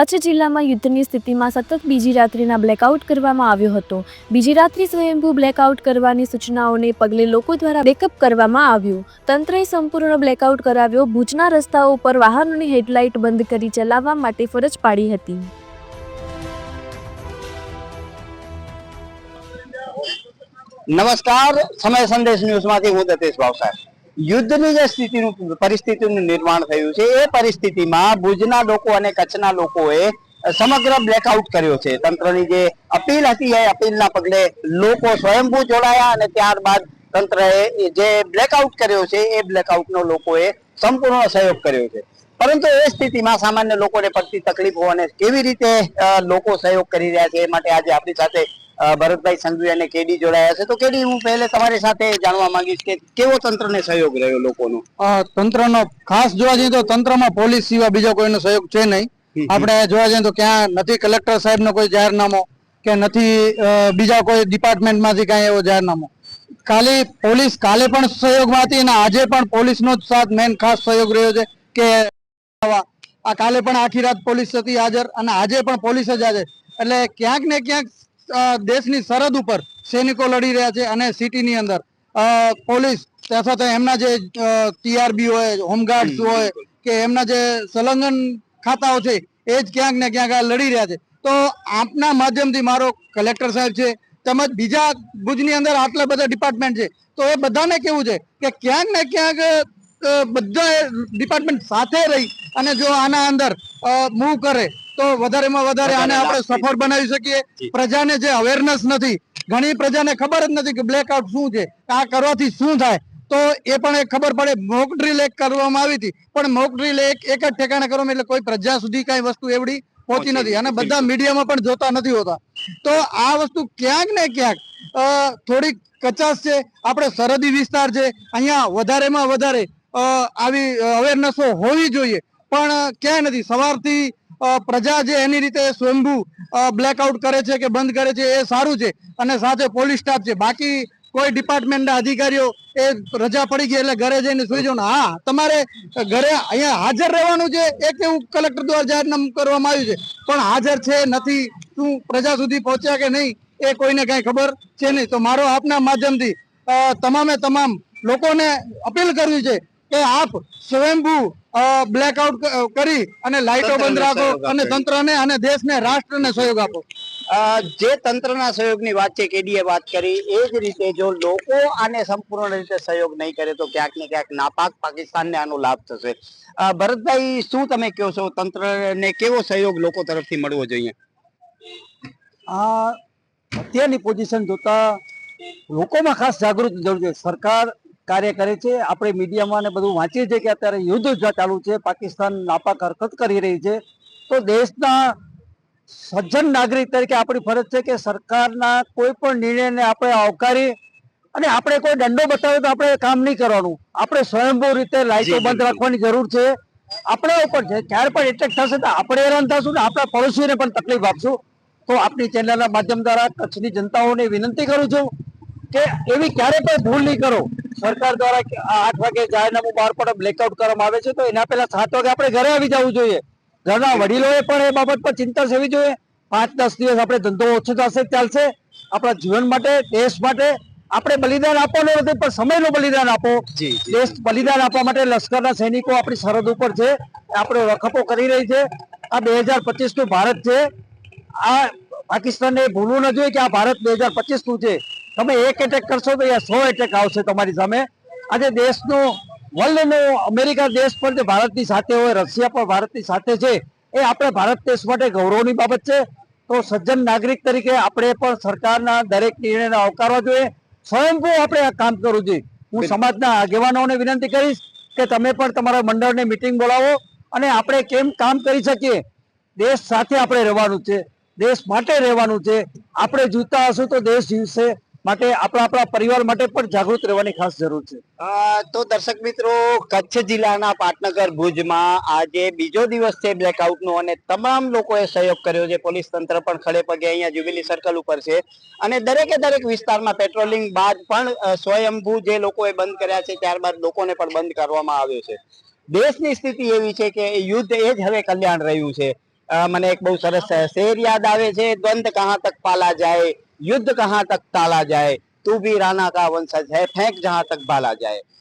કચ્છ જિલ્લામાં યુદ્ધની સ્થિતિમાં સતત બીજી રાત્રિના બ્લેકઆઉટ કરવામાં આવ્યો હતો. બીજી રાત્રિ સ્વયંભૂ બ્લેકઆઉટ કરવાની સૂચનાઓને પગલે લોકો દ્વારા બેકઅપ કરવામાં આવ્યું. તંત્રએ સંપૂર્ણ બ્લેકઆઉટ કરાવ્યો. ભુજના રસ્તાઓ પર વાહનોની હેડલાઇટ બંધ કરી ચલાવવા માટે ફરજ પાડી હતી. નમસ્કાર. સમય સંદેશ ન્યૂઝમાંથી હું દતેશ ભાવસાર યુદ્ધની જે સ્થિતિનું પરિસ્થિતિનું નિર્માણ થયું છે, એ પરિસ્થિતિમાં ભુજના લોકો અને કચ્છના લોકોએ સમગ્ર બ્લેકઆઉટ કર્યો છે. તંત્રની જે અપીલ હતી, એ અપીલના પગલે લોકો સ્વયંભૂ જોડાયા અને ત્યારબાદ તંત્રએ જે બ્લેકઆઉટ કર્યો છે, એ બ્લેકઆઉટનો લોકોએ સંપૂર્ણ સહયોગ કર્યો છે. પરંતુ એ સ્થિતિમાં સામાન્ય લોકોને પડતી તકલીફો અને કેવી રીતે લોકો સહયોગ કરી રહ્યા છે, એ માટે આજે આપણી સાથે ભરતભાઈ સંઘવી અને કેડી જોડાયા છે. તો કેડી હું પહેલે તમારી સાથે જાણવા માંગીશ કે કેવો તંત્રને સહયોગ રહ્યો લોકોનો? તંત્રનો ખાસ જોવા જઈએ તો તંત્રમાં પોલીસ સિવાય બીજો કોઈનો સહયોગ છે નહીં. આપણે જોવા જઈએ તો ક્યાં નથી કલેક્ટર સાહેબનો કોઈ જાહેરનામો કે નથી બીજા કોઈ ડિપાર્ટમેન્ટમાંથી કાંઈ એવો જાહેરનામો. ખાલી પોલીસ કાલે પણ સહયોગમાં હતી અને આજે પણ પોલીસનો જ સાથ મેન ખાસ સહયોગ રહ્યો છે કે આ કાલે પણ આખી રાત પોલીસ હતી હાજર અને આજે પણ પોલીસ જ હાજર. એટલે ક્યાંક ને ક્યાંક દેશની સરહદ ઉપર સૈનિકો લડી રહ્યા છે અને સિટીની અંદર. પોલીસ ત્યાં સાથે એમના જે ટીઆરબી હોય હોમગાર્ડ્સ હોય કે એમના જે સંલગ્ન ખાતાઓ છે એ જ ક્યાંક ને ક્યાંક લડી રહ્યા છે. તો આપના માધ્યમથી મારો કલેક્ટર સાહેબ છે તેમજ બીજા ભુજની અંદર આટલા બધા ડિપાર્ટમેન્ટ છે તો એ બધાને કેવું છે કે ક્યાંક ને ક્યાંક બધા ડિપાર્ટમેન્ટ સાથે રહી અને જો આના અંદર મૂવ કરે તો વધારેમાં વધારે આને આપણે સફળ બનાવી શકીએ. પ્રજાને જે અવેરનેસ નથી ઘણી પ્રજાને ખબર જ નથી કે બ્લેકઆઉટ શું છે આ કરવાથી શું થાય. તો એ પણ એક ખબર પડે મોક ડ્રીલ એક કરવામાં આવી હતી. પણ મોક ડ્રીલ એક એક જ ઠેકાણે કરવામાં એટલે કોઈ પ્રજા સુધી કઈ વસ્તુ એવડી પહોંચી નથી. અને બધા મીડિયામાં પણ જોતા નથી હોતા. તો આ વસ્તુ ક્યાંક ને ક્યાંક થોડીક કચાશ છે આપણે સરહદી વિસ્તાર છે અહીંયા વધારેમાં વધારે આવી અવેરનેસો હોવી જોઈએ. પણ ક્યાંય નથી. સવારથી પ્રજા જે એની રીતે સ્વયંભૂ બ્લેકઆઉટ કરે છે કે બંધ કરે છે એ સારું છે. અને સાથે પોલીસ સ્ટાફ છે. બાકી કોઈ ડિપાર્ટમેન્ટના અધિકારીઓ એ રજા પડી ગઈ એટલે ઘરે જઈને સુઈ જવાનું હા, તમારે ઘરે અહીંયા હાજર રહેવાનું છે. એક એવું કલેક્ટર દ્વારા જાહેરનામું કરવામાં આવ્યું છે. પણ હાજર છે નથી. શું પ્રજા સુધી પહોંચ્યા કે નહીં, એ કોઈને કાંઈ ખબર છે નહીં. તો મારો આપના માધ્યમથી તમામે તમામ લોકોને અપીલ કરવી છે કે આપ સ્વયંભૂ બ્લેકઆઉટ કરી અને લાઇટો બંધ રાખો અને તંત્રને અને દેશને રાષ્ટ્રને સહયોગ આપો. જે તંત્રના સહયોગની વાત છે કેડીએ વાત કરી એ જ રીતે જો લોકો આને સંપૂર્ણ રીતે સહયોગ નહીં કરે તો ક્યાંક ને ક્યાંક નાપાક પાકિસ્તાનને આનો લાભ થશે. ભરતભાઈ શું તમે કહો છો? તંત્રને કેવો સહયોગ લોકો તરફથી મળવો જોઈએ? આ અત્યારની પોઝિશન જોતા લોકોમાં ખાસ જાગૃતિ જરૂર છે. સરકાર કાર્ય કરે છે. આપણે મીડિયામાં ને બધું વાંચીએ છીએ કે અત્યારે યુદ્ધ ચાલુ છે પાકિસ્તાન નાપાક હરકત કરી રહી છે. તો દેશના સજ્જન નાગરિક તરીકે આપણી ફરજ છે કે સરકારના કોઈ પણ નિર્ણયને આપણે આવકારી અને આપણે કોઈ દંડો બતાવે તો આપણે કામ નહીં કરવાનું. આપણે સ્વયંભૂ રીતે લાઈટો બંધ રાખવાની જરૂર છે. આપણા ઉપર છે ક્યારે પણ એટેક થશે તો આપણે હેરાન થશું ને આપણા પડોશીઓને પણ તકલીફ આપશું. તો આપની ચેનલના માધ્યમ દ્વારા કચ્છની જનતાઓને વિનંતી કરું છું કે એવી ક્યારે પણ ભૂલ નહીં કરો. સરકાર દ્વારા આઠ વાગે જાહેરનામું બહાર પડે બ્લેકઆઉટ કરવામાં આવે છે તો એના પહેલા સાત વાગે આપણે ઘરે આવી જવું જોઈએ. ઘરના વડીલોએ પણ એ બાબત પર ચિંતા સેવી જોઈએ. પાંચ દસ દિવસ આપણે ધંધો ઓછો થશે ચાલશે. આપણા જીવન માટે દેશ માટે આપણે બલિદાન આપવાનું નથી પણ સમયનું બલિદાન આપો. દેશ બલિદાન આપવા માટે લશ્કરના સૈનિકો આપણી સરહદ ઉપર છે. આપણે રખપો કરી રહી છે. આ બે હજાર પચીસનું ભારત છે. આ પાકિસ્તાનને ભૂલવું ન જોઈએ કે આ ભારત બે હજાર પચીસનું છે. તમે એક એટેક કરશો તો અહીંયા સો એટેક આવશે તમારી સામે. આજે દેશનું વર્લ્ડનો અમેરિકા દેશ પણ જે ભારતની સાથે હોય રશિયા પણ ભારતની સાથે છે એ આપણે ભારત દેશ માટે ગૌરવની બાબત છે. તો સજ્જન નાગરિક તરીકે આપણે પણ સરકારના દરેક નિર્ણયને આવકારવા જોઈએ. સ્વયંભૂ આપણે આ કામ કરવું જોઈએ. હું સમાજના આગેવાનોને વિનંતી કરીશ કે તમે પણ તમારા મંડળને મિટિંગ બોલાવો અને આપણે કેમ કામ કરી શકીએ? દેશ સાથે આપણે રહેવાનું છે. દેશ માટે રહેવાનું છે. આપણે જીવતા હશું તો દેશ જીવશે. માટે આપણા આપણા પરિવાર માટે પણ જાગૃત રહેવાની ખાસ જરૂર છે. તો દર્શક મિત્રો, કચ્છ જિલ્લાના પાટનગર ભુજમાં આજે બીજો દિવસ છે બ્લેકઆઉટનો અને તમામ લોકોએ સહયોગ કર્યો છે. પોલીસ તંત્ર પણ ખડે પગે અહીંયા જ્યુબિલી સર્કલ ઉપર છે. અને દરેકે દરેક વિસ્તારમાં પેટ્રોલિંગ બાદ પણ સ્વયંભૂ જે લોકોએ બંધ કર્યા છે, ત્યારબાદ લોકોને પણ બંધ કરવામાં આવ્યો છે. દેશની સ્થિતિ એવી છે કે યુદ્ધ એ જ હવે કલ્યાણ રહ્યું છે. મને એક બહુ સરસ શેર યાદ આવે છે. દ્વંદ કહા તક પાલા જાય. યુદ્ધ કહા તક તાલા જાય તું ભી રાના કા વંશજ હૈ ફેંક જહાં તક બાલા જાય